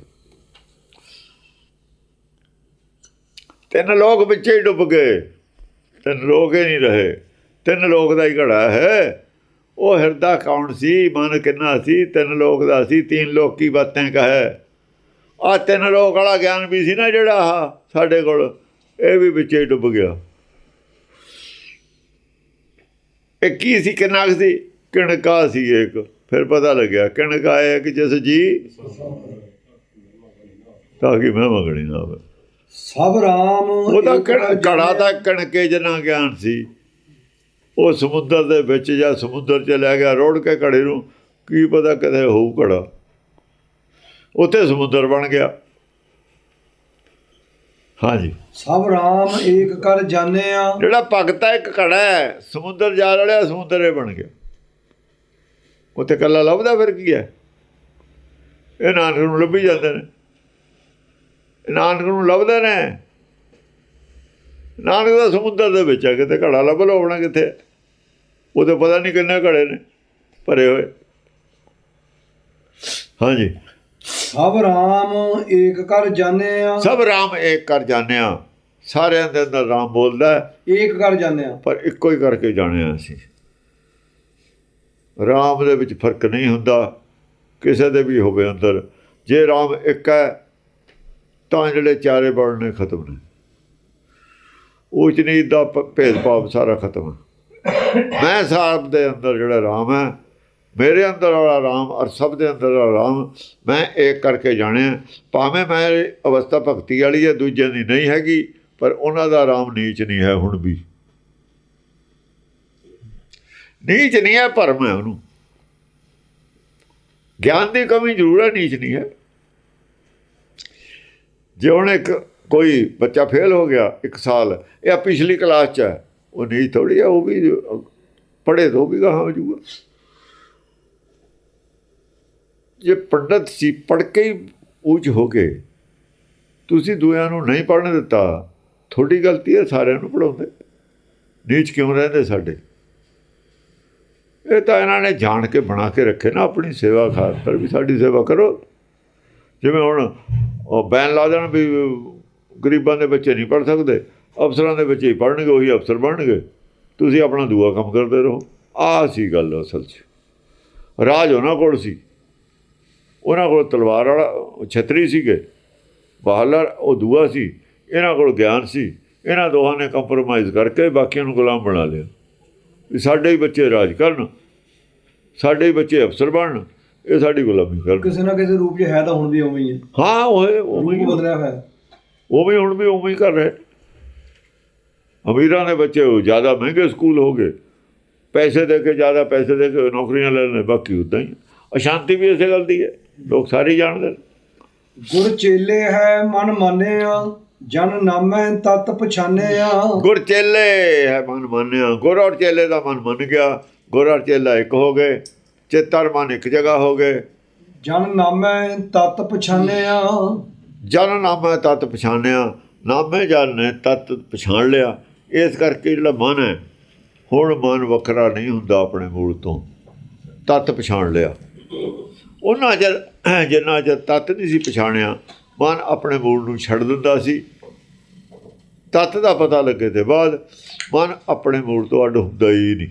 ਤਿੰਨ ਲੋਕ ਵਿੱਚ ਹੀ ਡੁੱਬ ਗਏ। ਤਿੰਨ ਲੋਕ ਹੀ ਨਹੀਂ ਰਹੇ। ਤਿੰਨ ਲੋਕ ਦਾ ਹੀ ਘੜਾ ਹੈ। ਉਹ ਹਿਰਦਾ ਕੌਣ ਸੀ? ਮਨ ਕਿੰਨਾ ਸੀ? ਤਿੰਨ ਲੋਕ ਦਾ ਸੀ, ਤਿੰਨ ਲੋਕ ਕੀ ਬਾਤਾਂ ਕਹੇ? ਆ ਤਿੰਨ ਲੋਕ ਵਾਲਾ ਗਿਆਨ ਵੀ ਸੀ ਨਾ ਜਿਹੜਾ ਆਹ ਸਾਡੇ ਕੋਲ, ਇਹ ਵੀ ਵਿੱਚ ਹੀ ਡੁੱਬ ਗਿਆ। ਇਹ ਕੀ ਸੀ ਕਿੰਨਾ ਕੁ ਸੀ? ਕਿਣਕਾ ਸੀ ਇੱਕ। ਫਿਰ ਪਤਾ ਲੱਗਿਆ ਕਿਣਕਾ ਹੈ ਕਿ ਜਿਸ ਜੀ ਤਾਂ ਕਿ ਮੈਂ ਮਗਣੀ ਨਾ ਹੋਵੇ। ਸਭ ਰਾਮ ਉਹਦਾ ਘੜਾ। ਦਾ ਕਣਕੇ ਜਿੰਨਾ ਗਿਆਨ ਸੀ। ਉਹ ਸਮੁੰਦਰ ਦੇ ਵਿੱਚ ਜਾਂ ਸਮੁੰਦਰ ਚ ਲੈ ਗਿਆ ਰੋੜ ਕੇ ਘੜੇ ਨੂੰ। ਕੀ ਪਤਾ ਕਿਤੇ ਹੋਊ ਘੜਾ। ਉੱਥੇ ਸਮੁੰਦਰ ਬਣ ਗਿਆ। ਹਾਂਜੀ। ਸਭ ਰਾਮ ਏਕ ਕਰ ਜਾਣਿਆ। ਜਿਹੜਾ ਭਗਤ ਹੈ ਇੱਕ ਘੜਾ ਹੈ ਸਮੁੰਦਰ ਜਾ ਰਲਿਆ ਸਮੁੰਦਰ ਬਣ ਗਿਆ। ਉੱਥੇ ਕੱਲਾ ਲੱਭਦਾ ਫਿਰ ਕੀ ਹੈ? ਇਹ ਨਾਨਕ ਨੂੰ ਲੱਭੀ ਜਾਂਦੇ ਨੇ। ਨਾਨਕ ਨੂੰ ਲੱਭਦੇ ਨੇ। ਨਾਨਕ ਦਾ ਸਮੁੰਦਰ ਦੇ ਵਿੱਚ ਹੈ ਕਿਤੇ ਘੜਾ ਲੱਭ ਲਓ ਆਪਣਾ ਕਿੱਥੇ ਉਹਦੇ ਪਤਾ ਨਹੀਂ ਕਿੰਨੇ ਘੜੇ ਨੇ ਭਰੇ ਹੋਏ। ਹਾਂਜੀ। ਸਭ ਰਾਮ ਏਕ ਕਰ ਜਾਣਿਆ। ਸਭ ਰਾਮ ਏਕ ਕਰ ਜਾਣਿਆ। ਸਾਰਿਆਂ ਦੇ ਅੰਦਰ ਰਾਮ ਬੋਲਦਾ ਏਕ ਕਰ ਜਾਣਿਆ। ਪਰ ਇੱਕੋ ਹੀ ਕਰਕੇ ਜਾਣਿਆ ਅਸੀਂ। ਰਾਮ ਦੇ ਵਿੱਚ ਫ਼ਰਕ ਨਹੀਂ ਹੁੰਦਾ। ਕਿਸੇ ਦੇ ਵੀ ਹੋਵੇ ਅੰਦਰ। ਜੇ ਰਾਮ ਇੱਕ ਹੈ ਤਾਂ ਜਿਹੜੇ ਚਾਰੇ ਵਰਣ ਨੇ ਖਤਮ ਨੇ। ਊਚ ਨੀਚ ਦਾ ਭੇਦਭਾਵ ਸਾਰਾ ਖਤਮ ਹੈ। ਮੈਂ ਸਾਹਿਬ ਦੇ ਅੰਦਰ ਜਿਹੜਾ ਰਾਮ ਹੈ ਮੇਰੇ ਅੰਦਰ ਵਾਲਾ ਰਾਮ ਔਰ ਸਭ ਦੇ ਅੰਦਰ ਵਾਲਾ ਰਾਮ, ਮੈਂ ਇੱਕ ਕਰਕੇ ਜਾਣਿਆ, ਭਾਵੇਂ ਮੈਂ ਅਵਸਥਾ ਭਗਤੀ ਵਾਲੀ ਹੈ, ਦੂਜਿਆਂ ਦੀ ਨਹੀਂ ਹੈਗੀ, ਪਰ ਉਹਨਾਂ ਦਾ ਆਰਾਮ ਨੀਚ ਨਹੀਂ ਹੈ ਹੁਣ ਵੀ। ਨੀਚ ਨਹੀਂ ਹੈ ਭਰਮ ਹੈ ਉਹਨੂੰ। ਗਿਆਨ ਦੀ ਕਮੀ ਜ਼ਰੂਰ ਹੈ, ਨੀਚ ਨਹੀਂ ਹੈ। ਜੇ ਹੁਣ ਇੱਕ ਕੋਈ ਬੱਚਾ ਫੇਲ ਹੋ ਗਿਆ, ਇੱਕ ਸਾਲ ਇਹ ਆ ਪਿਛਲੀ ਕਲਾਸ ਚ ਹੈ, ਉਹ ਨੀਚ ਥੋੜੀ ਹੈ, ਉਹ ਵੀ ਪੜ੍ਹੇ ਤੋਂ ਵੀ ਗਾਹਾਂ ਹੋ ਜਾਊਗਾ। ਜੇ ਪੰਡਤ ਸੀ, ਪੜ੍ਹ ਕੇ ਹੀ ਉੱਚ ਹੋ ਗਏ। ਤੁਸੀਂ ਦੂਆਂ ਨੂੰ ਨਹੀਂ ਪੜ੍ਹਨ ਦਿੱਤਾ। ਤੁਹਾਡੀ ਗਲਤੀ ਹੈ, ਸਾਰਿਆਂ ਨੂੰ ਪੜਾਉਂਦੇ ਨੀਚ ਕਿਉਂ ਰਹਿੰਦੇ ਸਾਡੇ? ਇਹ ਤਾਂ ਇਹਨਾਂ ਨੇ ਜਾਣ ਕੇ ਬਣਾ ਕੇ ਰੱਖੇ ਨਾ ਆਪਣੀ ਸੇਵਾ ਖਾਤਰ ਵੀ ਸਾਡੀ ਸੇਵਾ ਕਰੋ। ਜਿਵੇਂ ਹੁਣ ਉਹ ਬੈਨ ਲਾ ਦੇਣ ਵੀ ਗਰੀਬਾਂ ਦੇ ਬੱਚੇ ਨਹੀਂ ਪੜ ਸਕਦੇ, ਅਫਸਰਾਂ ਦੇ ਬੱਚੇ ਹੀ ਪੜਨਗੇ ਉਹੀ ਅਫਸਰ ਬਣਨਗੇ। ਤੁਸੀਂ ਆਪਣਾ ਦੂਆ ਕੰਮ ਕਰਦੇ ਰਹੋ। ਆਹ ਸੀ ਗੱਲ ਅਸਲ 'ਚ। ਰਾਜ ਉਹਨਾਂ ਕੋਲ ਸੀ। ਉਹਨਾਂ ਕੋਲ ਤਲਵਾਰ ਵਾਲਾ ਛਤਰੀ ਸੀਗੇ ਬਾਹਰਲਾ ਉਹ ਦੂਆ ਸੀ ਇਹਨਾਂ ਕੋਲ ਗਿਆਨ ਸੀ ਇਹਨਾਂ ਦੋਹਾਂ ਨੇ ਕੰਪਰੋਮਾਈਜ਼ ਕਰਕੇ ਬਾਕੀਆਂ ਨੂੰ ਗੁਲਾਮ ਬਣਾ ਲਿਆ। ਵੀ ਸਾਡੇ ਹੀ ਬੱਚੇ ਰਾਜ ਕਰਨ ਸਾਡੇ ਹੀ ਬੱਚੇ ਅਫਸਰ ਬਣਨ ਇਹ ਸਾਡੀ ਗੁਲਾਮੀ ਕਰਨ। ਕਿਸੇ ਨਾ ਕਿਸੇ ਰੂਪ 'ਚ ਹੈ ਤਾਂ ਹੁਣ ਵੀ ਉਵੇਂ ਹੀ ਹੈ। ਹਾਂ ਉਹ ਉਵੇਂ ਹੀ ਬਦਲਿਆ ਹੋਇਆ ਹੈ। ਉਹ ਵੀ ਹੁਣ ਵੀ ਉਵੇਂ ਹੀ ਕਰ ਰਹੇ। ਅਮੀਰਾਂ ਦੇ ਬੱਚੇ ਉਹ ਜ਼ਿਆਦਾ ਮਹਿੰਗੇ ਸਕੂਲ ਹੋ ਗਏ। ਪੈਸੇ ਦੇ ਕੇ ਜ਼ਿਆਦਾ ਪੈਸੇ ਦੇ ਕੇ ਨੌਕਰੀਆਂ ਲੈ ਲੈਣੇ ਬਾਕੀ ਉਦਾਂ ਹੀ। ਅਸ਼ਾਂਤੀ ਵੀ ਇਸੇ ਗੱਲ ਦੀ ਹੈ। ਲੋਕ ਸਾਰੇ ਜਾਣਦੇ ਗੁਰ ਚੇਲੇ ਹੈ ਮਨ ਮਾਨਿਆ ਜਨ ਨਾਮੈ ਤਤ ਪਛਾਨਿਆ। ਗੁਰ ਚੇਲੇ ਹੈ ਮਨ ਮੰਨਿਆ। ਗੁਰ ਔਰ ਚੇਲੇ ਦਾ ਮਨ ਮੰਨ ਗਿਆ। ਗੁਰ ਔਰ ਚੇਲਾ ਇੱਕ ਹੋ ਗਏ। ਚਿੱਤ ਔਰ ਮਨ ਇੱਕ ਜਗ੍ਹਾ ਹੋ ਗਏ। ਜਨ ਨਾਮੈ ਤਤ ਪਛਾਨਿਆ। ਜਨ ਨਾਮੈ ਤਤ ਪਛਾਣਿਆ ਨਾਮੇ ਜਨ ਨੇ ਤਤ ਪਛਾਣ ਲਿਆ। ਇਸ ਕਰਕੇ ਜਿਹੜਾ ਮਨ ਹੈ ਹੁਣ ਮਨ ਵੱਖਰਾ ਨਹੀਂ ਹੁੰਦਾ ਆਪਣੇ ਮੂਲ ਤੋਂ। ਤਤ ਪਛਾਣ ਲਿਆ। ਉਹਨਾਂ ਚਿਰ, ਜਿੰਨਾ ਚਿਰ ਤਤ ਨਹੀਂ ਸੀ ਪਛਾਣਿਆ, ਮਨ ਆਪਣੇ ਮੂਲ ਨੂੰ ਛੱਡ ਦਿੰਦਾ ਸੀ। ਤਤ ਦਾ ਪਤਾ ਲੱਗੇ ਤੇ ਬਾਅਦ ਮਨ ਆਪਣੇ ਮੂਲ ਤੋਂ ਅੱਡ ਹੁੰਦਾ ਹੀ ਨਹੀਂ।